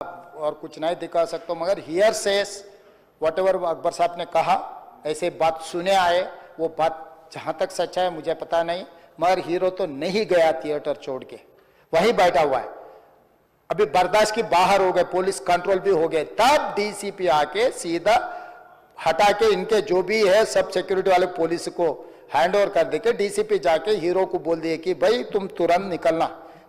और कुछ नहीं दिखा सकता, मगर here says whatever Akbar साहब ने कहा, ऐसे बात सुने आए, वो बात जहाँ तक सच्चा है, मुझे पता नहीं, मगर हीरो तो नहीं गया थिएटर छोड़ के, वहीं बैठा हुआ है। अभी बर्दाश्त की बाहर हो गए पुलिस कंट्रोल भी हो गए, तब डीसीपी आके सीधा हटा के इनके जो भी है, सब सिक्योरिटी वाले पुलिस को हैंड ओवर कर दे के डीसीपी जाके हीरो को बोल दिए कि, भाई, तुम तुरंत निकलना।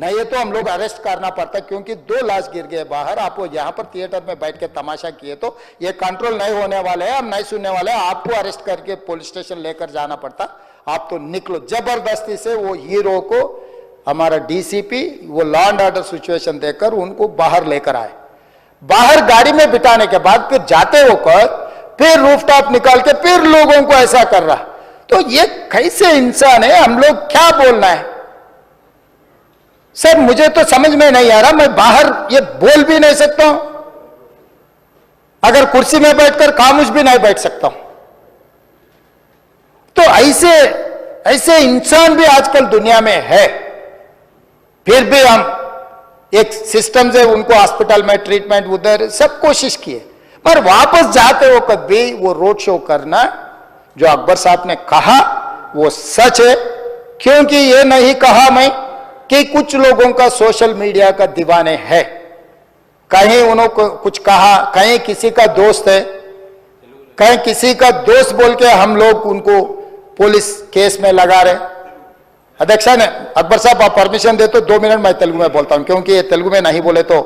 नहीं तो हम लोग अरेस्ट करना पड़ता क्योंकि दो लाश गिर गए बाहर। आप वो यहाँ पर थिएटर में बैठ के तमाशा किए तो ये कंट्रोल नहीं होने वाले हैं, हम नहीं सुनने वाले हैं। आपको अरेस्ट करके पुलिस स्टेशन लेकर जाना पड़ता। आप तो निकलो। ज़बरदस्ती से वो हीरो को, हमारा डीसीपी वो लॉ एंड ऑर्डर सिचुएशन देकर उनको बाहर लेकर आए। बाहर गाड़ी में बिठाने के बाद फिर जाते होकर फिर रूफटॉप निकाल के फिर लोगों को ऐसा कर रहा। तो ये कैसे इंसान है? हम लोग क्या बोलना है? सर, मुझे तो समझ में नहीं आ रहा, मैं बाहर ये बोल भी नहीं सकता हूँ। अगर कुर्सी में बैठकर खामोश भी नहीं बैठ सकता हूँ। तो ऐसे ऐसे इंसान भी आजकल दुनिया में है। फिर भी हम एक सिस्टम से उनको हॉस्पिटल में ट्रीटमेंट, उधर सब कोशिश किए। पर वापस जाते हो कभी वो रोड शो करना, जो अकबर साहब ने कहा, वो सच है। क्योंकि ये नहीं कहा मैं कि कुछ लोगों का सोशल मीडिया का दीवाने है कहीं उन्होंने कुछ कहा कहीं किसी का दोस्त है कहीं किसी का दोस्त बोल के हम लोग उनको पुलिस केस में लगा रहे अध्यक्ष ने अकबर साहब आप परमिशन दे तो दो मिनट मैं तेलुगु में बोलता हूं क्योंकि ये तेलुगु में नहीं बोले तो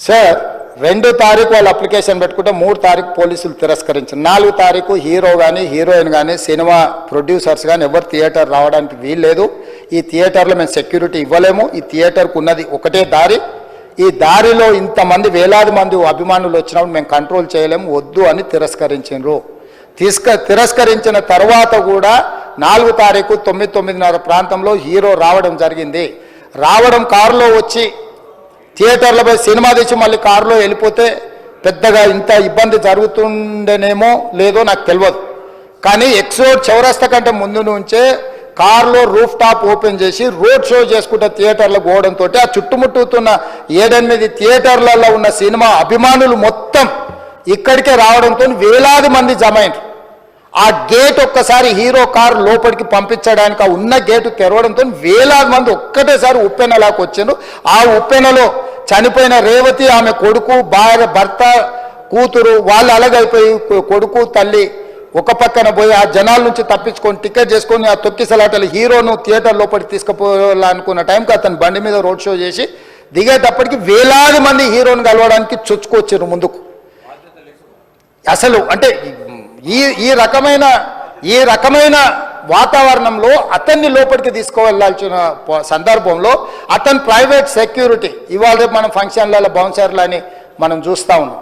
సార్ రెండు తారీఖు వాళ్ళు అప్లికేషన్ పెట్టుకుంటే మూడు తారీఖు పోలీసులు తిరస్కరించారు నాలుగు తారీఖు హీరో కానీ హీరోయిన్ కానీ సినిమా ప్రొడ్యూసర్స్ కానీ ఎవరు థియేటర్ రావడానికి వీల్లేదు ఈ థియేటర్లో మేము సెక్యూరిటీ ఇవ్వలేము. ఈ థియేటర్కు ఉన్నది ఒకటే దారి. ఈ దారిలో ఇంతమంది వేలాది మంది అభిమానులు వచ్చినప్పుడు మేము కంట్రోల్ చేయలేము. వద్దు అని తిరస్కరించారు తీసుక తిరస్కరించిన తర్వాత కూడా నాలుగు తారీఖు తొమ్మిది తొమ్మిదిన్నర ప్రాంతంలో హీరో రావడం జరిగింది. రావడం కారులో వచ్చి థియేటర్లపై సినిమా తీసి మళ్ళీ కారులో వెళ్ళిపోతే పెద్దగా ఇంత ఇబ్బంది జరుగుతుండేనేమో లేదో నాకు తెలియదు కానీ ఎక్సోడ్ చౌరస్తా కంటే ముందు నుంచే కారులో రూఫ్ టాప్ ఓపెన్ చేసి రోడ్ షో చేసుకుంటే థియేటర్లో పోవడంతో ఆ చుట్టుముట్టుతున్న ఏడెనిమిది థియేటర్లలో ఉన్న సినిమా అభిమానులు మొత్తం ఇక్కడికే రావడంతో వేలాది మంది జమ ఆ గేట్ ఒక్కసారి హీరో కారు లోపలికి పంపించడానికి ఆ ఉన్న గేటు తెరవడంతో వేలాది మంది ఒక్కటేసారి ఉప్పెనలాకి వచ్చారు ఆ ఉప్పెనలో చనిపోయిన రేవతి ఆమె కొడుకు భార్య భర్త కూతురు వాళ్ళు అలగైపోయి కొడుకు తల్లి ఒక పక్కన పోయి ఆ జనాల నుంచి తప్పించుకొని టికెట్ చేసుకొని ఆ తొక్కిసలాటలు హీరోను థియేటర్ లోపలికి తీసుకుపోవాలనుకున్న టైంకి అతను బండి మీద రోడ్ షో చేసి దిగేటప్పటికి వేలాది మంది హీరోని కలవడానికి చొచ్చుకొచ్చారు ముందుకు. అసలు అంటే ఈ ఈ రకమైన ఈ రకమైన వాతావరణంలో అతన్ని లోపలికి తీసుకువెళ్ళాల్సిన సందర్భంలో అతను ప్రైవేట్ సెక్యూరిటీ ఇవాళ రేపు మనం ఫంక్షన్లలో బౌన్సర్లు అని మనం చూస్తా ఉన్నాం.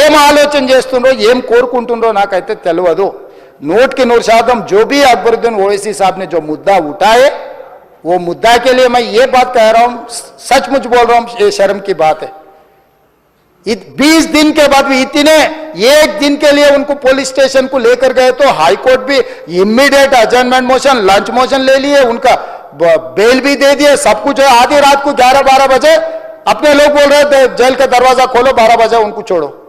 ఏం ఆలోచన చేస్తుండ్రో ఏం కోరుకుంటుండ్రో నాకైతే తెలియదు నూటికి నూరు శాతం जो भी अकबरुद्दीन ओवैसी साहब ने जो मुद्दा उठाए वो मुद्दा के लिए मैं ये बात कह रहा हूं सचमुच बोल रहा हूं ये शर्म की बात है बीस दिन के बाद भी इतने एक दिन के लिए उनको पुलिस स्टेशन को लेकर गए तो हाई कोर्ट भी immediate adjournment motion lunch motion ले लिए उनका ब- बेल भी दे दिए सब कुछ है आधी रात को ग्यारह बारह बजे अपने लोग बोल रहे थे जेल का दरवाजा खोलो बारह बजे उनको छोड़ो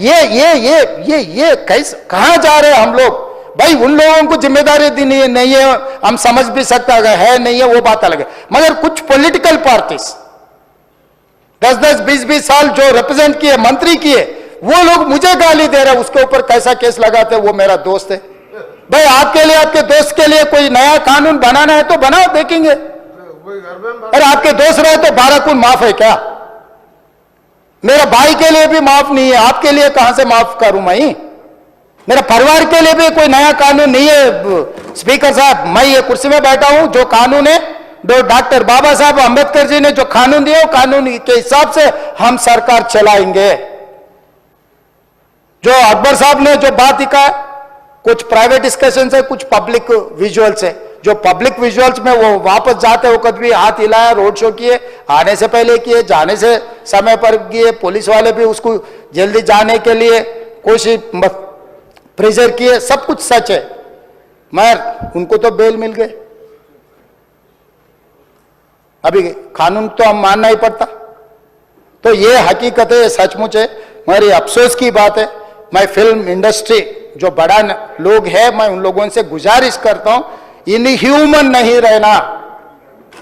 ये ये ये ये ये कैसे कहाँ जा रहे हैं हम लोग? भाई उन लोगों को ज़िम्मेदारी दी नहीं है नहीं है हम समझ भी सकते अगर है नहीं है वो बात अलग है। मगर कुछ पॉलिटिकल पार्टीज़ दस दस बीस बीस साल जो रिप्रेजेंट किए मंत्री किए वो लोग मुझे गाली दे रहे हैं उसके ऊपर कैसा केस लगाते हैं वो मेरा दोस्त है। भाई आपके लिए आपके दोस्त के लिए कोई नया कानून बनाना है तो बनाओ देखेंगे। अरे आपके दोस्त रहे तो बारह कुन माफ़ है क्या? मेरा भाई के लिए भी माफ़ नहीं है, आपके लिए कहाँ से माफ़ करूँ मैं? मेरा परिवार के लिए भी कोई नया कानून नहीं है, स्पीकर साहब, मैं ये कुर्सी में बैठा हूँ, जो कानून है, जो डॉक्टर बाबा साहब अंबेडकर जी ने जो कानून दिया कानून के हिसाब से हम सरकार चलाएँगे। जो अकबर साहब ने जो बात लिखा कुछ प्राइवेट डिस्कशन है, कुछ पब्लिक विजुअल्स है। जो पब्लिक विजुअल्स में वो वापस जाते वक्त भी हाथ हिलाया रोड शो किए, आने से पहले किए, जाने से समय पर किए पुलिस वाले भी उसको जल्दी जाने के लिए कोशिश प्रेशर किए, सब कुछ सच है। मगर उनको तो बेल मिल गए। अभी कानून तो हम मानना ही पड़ता। तो ये हकीकत है, ये सचमुच है। मेरी अफसोस की बात है, मैं फ़िल्म इंडस्ट्री जो बड़ा लोग है, मैं उन लोगों से गुजारिश करता हूँ इन ह्यूमन नहीं रहना।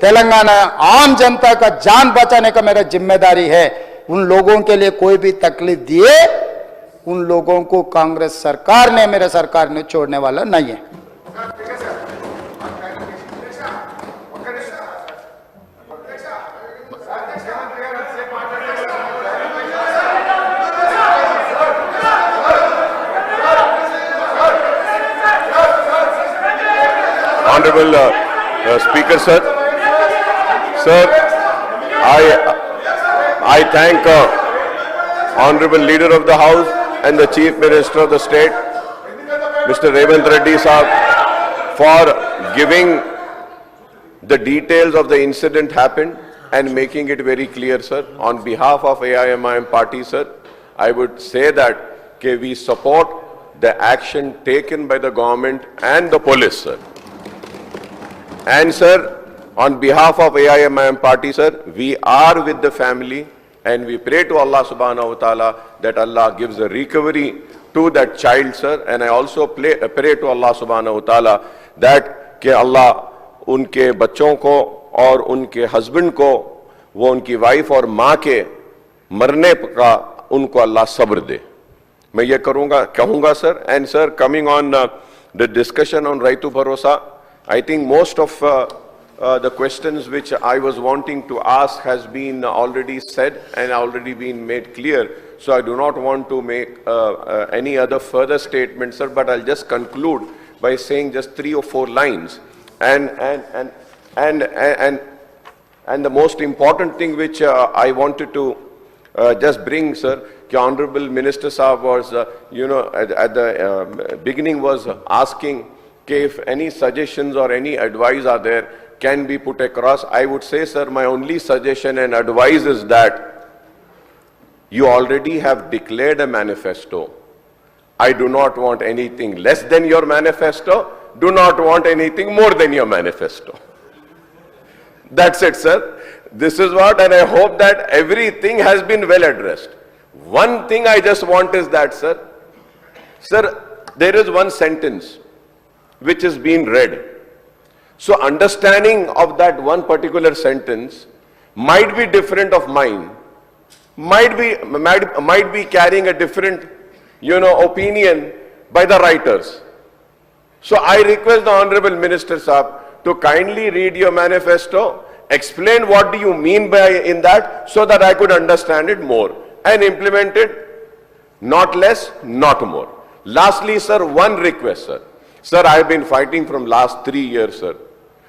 तेलंगाना आम जनता का जान बचाने का मेरा ज़िम्मेदारी है उन लोगों के लिए कोई भी तकलीफ़ दिए उन लोगों को कांग्रेस सरकार ने मेरे सरकार ने छोड़ने वाला नहीं है Honorable uh, uh, Speaker, sir. Sir, I, I thank uh, Honorable Leader of the House and the Chief Minister of the State, Mr. Revant Reddy Saab, for giving the details of the incident happened and making it very clear, sir. On behalf of AIMIM party, sir, I would say that okay, we support the action taken by the government and the police, sir. And sir, on behalf of AIMIM party, sir, we are with the family and we pray to Allah subhanahu wa ta'ala that Allah gives a recovery to that child, sir. And I also play, pray to Allah subhanahu wa ta'ala that कि Allah बच्चों को और उनके husband को वो उनकी wife और माँ के मरने का उनको अल्लाह सब्र दे मैं ये करूँगा कहूँगा sir and sir coming on the discussion on Rythu Bharosa I think most of uh, the questions which I was wanting to ask has been already said and already been made clear. So I do not want to make uh, uh, any other further statements, sir, but I'll just conclude by saying just three or four lines. And, and, and, and, and, and the most important thing which uh, I wanted to uh, just bring, sir, Honorable Minister Saab was, you know, at, at the beginning was asking if any suggestions or any advice are there, can be put across. I would say, sir, my only suggestion and advice is that you already have declared a manifesto. I do not want anything less than your manifesto, do not want anything more than your manifesto. That's it, sir. This is what, and I hope that everything has been well addressed. One thing I just want is that, sir, sir, there is one sentence which is being read. So understanding of that one particular sentence might be different of mine, might be, might, might be carrying a different, you know, opinion by the writers. So I request the Honorable Minister Saab to kindly read your manifesto, explain what do you mean by in that so that I could understand it more and implement it not less, not more. Lastly, sir, one request, sir. Sir, I have been fighting from last three years, sir.